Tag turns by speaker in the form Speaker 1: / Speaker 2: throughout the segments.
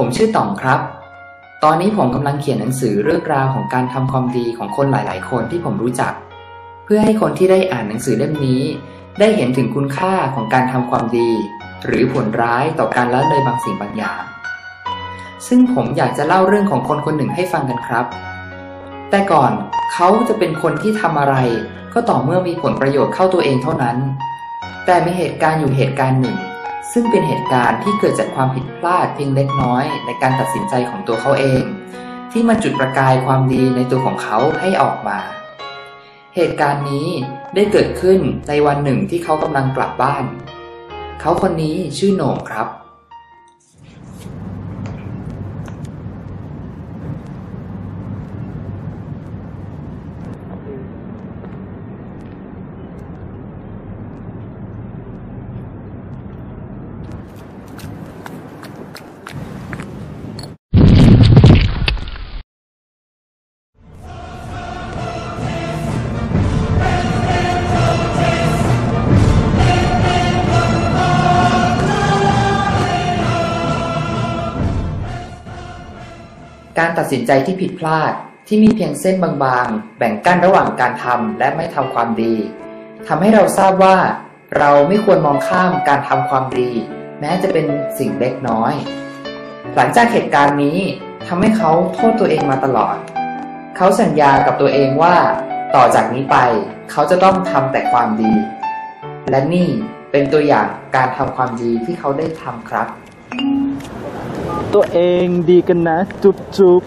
Speaker 1: ผมชื่อต่องครับ ตอนนี้ผมกำลังเขียนหนังสือเรื่องราวของการทำความดีของคนหลาย ๆ คนที่ผมรู้จัก เพื่อให้คนที่ได้อ่านหนังสือเล่มนี้ ได้เห็นถึงคุณค่าของการทำความดี หรือผลร้ายต่อการละเลยบางสิ่งบางอย่าง ซึ่งผมอยากจะเล่าเรื่องของคนคนหนึ่งให้ฟังกันครับ แต่ก่อนเขาจะเป็นคนที่ทำอะไร ก็ต่อเมื่อมีผลประโยชน์เข้าตัวเองเท่านั้น แต่มีเหตุการณ์อยู่เหตุการณ์หนึ่ง ซึ่งเป็นเหตุการณ์ที่เกิดจากความผิดพลาดเพียงเล็กน้อยในการตัดสินใจของตัวเขาเอง ที่มาจุดประกายความดีในตัวของเขาให้ออกมา เหตุการณ์นี้ได้เกิดขึ้นในวันหนึ่งที่เขากำลังกลับบ้าน เขาคนนี้ชื่อโหน่งครับ การตัดสินใจที่ผิดพลาดที่มีเพียงเส้นบางๆ แบ่งกั้นระหว่างการทำและไม่ทำความดีทำให้เราทราบว่า เราไม่ควรมองข้ามการทำความดี แม้จะเป็นสิ่งเล็กน้อย หลังจากเหตุการณ์นี้ทำให้เขาโทษตัวเองมาตลอด เขาสัญญากับตัวเองว่า ต่อจากนี้ไปเขาจะต้องทำแต่ความดี และนี่เป็นตัวอย่างการทำความดีที่เขาได้ทำครับ
Speaker 2: ตัวเองดีกันนะ จุ๊บจุ๊บ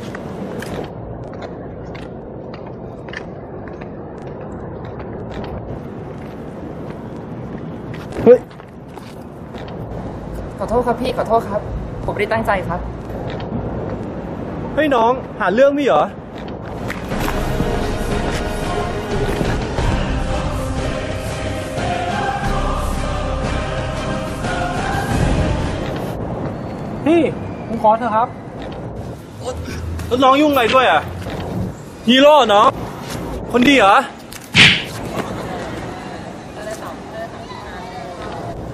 Speaker 2: เฮ้ย
Speaker 1: ขอโทษครับพี่ขอโทษครับ ผมไม่ได้ตั้งใจครับ
Speaker 2: เฮ้ยน้อง หาเรื่องไม่เหรอ
Speaker 3: พี่ ผมขอเถอะครับ
Speaker 2: แล้วน้องยุ่งอะไรด้วยอะฮีโร่เนาะคนดีเหรอ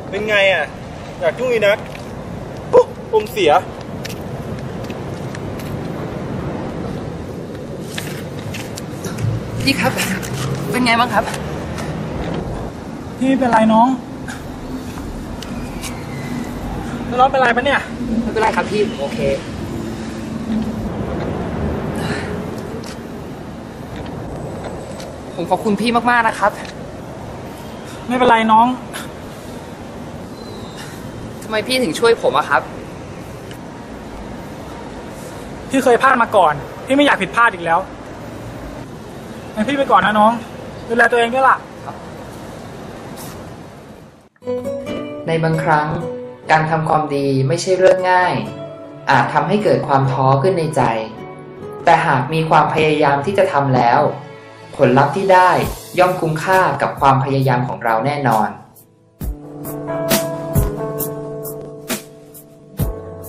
Speaker 2: เป็นไงอะ อยากยุ่งอีกนะปุ๊บผมเสีย
Speaker 1: พี่ครับ เป็นไงบ้างครับ
Speaker 3: พี่เป็นไรน้องแล้ว น้องเป็นไรปะเนี่ย
Speaker 1: ไม่เป็นไรครับพี่ผมโอเค ผมขอบคุณพี่มากๆนะครับ
Speaker 3: ไม่เป็นไรน้อง
Speaker 1: ทำไมพี่ถึงช่วยผมอะครับ
Speaker 3: พี่เคยพลาดมาก่อน พี่ไม่อยากผิดพลาดอีกแล้วงั้นพี่ไปก่อนนะน้อง ดูแลตัวเองด้วยล่ะ
Speaker 1: ในบางครั้ง การทำความดีไม่ใช่เรื่องง่าย อาจทำให้เกิดความท้อขึ้นในใจ แต่หากมีความพยายามที่จะทำแล้ว ผลลัพธ์ที่ได้ย่อมคุ้มค่ากับความพยายามของเราแน่นอน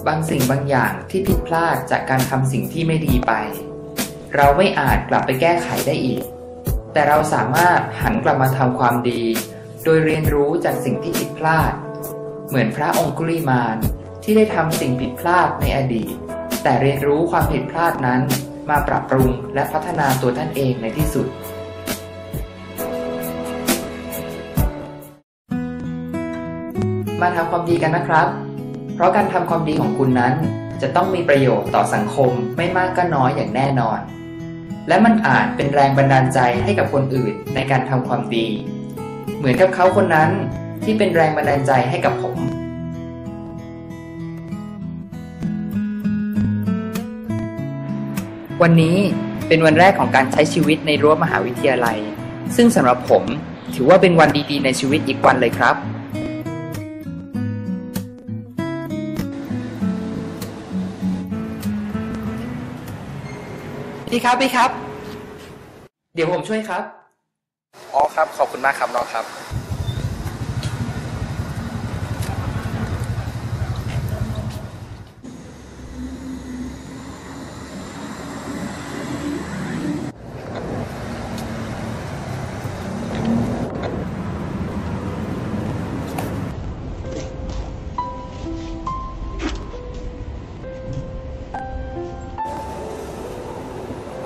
Speaker 1: บางสิ่งบางอย่างที่ผิดพลาดจากการทำสิ่งที่ไม่ดีไป เราไม่อาจกลับไปแก้ไขได้อีก แต่เราสามารถหันกลับมาทำความดี โดยเรียนรู้จากสิ่งที่ผิดพลาด เหมือนพระองคุลิมานที่ได้ทำสิ่งผิดพลาดในอดีต แต่เรียนรู้ความผิดพลาดนั้นมาปรับปรุงและพัฒนาตัวท่านเองในที่สุด มาทำความดีกันนะครับ เพราะการทำความดีของคุณนั้น จะต้องมีประโยชน์ต่อสังคมไม่มากก็น้อยอย่างแน่นอน และมันอาจเป็นแรงบันดาลใจให้กับคนอื่นในการทำความดี เหมือนกับเขาคนนั้น ที่เป็นแรงบันดาลใจให้กับผมวันนี้เป็นวันแรกของการใช้ชีวิตในรั้วมหาวิทยาลัย ซึ่งสำหรับผมถือว่าเป็นวันดีๆ ในชีวิตอีกวันเลยครับ พี่ครับ พี่ครับ เดี๋ยวผมช่วยครับ
Speaker 2: อ๋อครับ ขอบคุณมากครับน้องครับ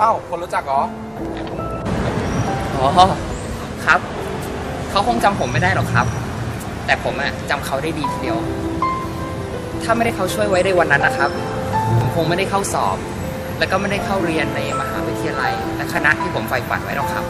Speaker 2: อ้าวคนรู้จักเหรอ
Speaker 1: อ๋อ ครับ เขาคงจำผมไม่ได้หรอกครับ แต่ผมอะจำเขาได้ดีทีเดียว ถ้าไม่ได้เขาช่วยไว้ในวันนั้นนะครับ ผมคงไม่ได้เข้าสอบ แล้วก็ไม่ได้เข้าเรียนในมหาวิทยาลัย และคณะที่ผมใฝ่ฝันไว้หรอกครับ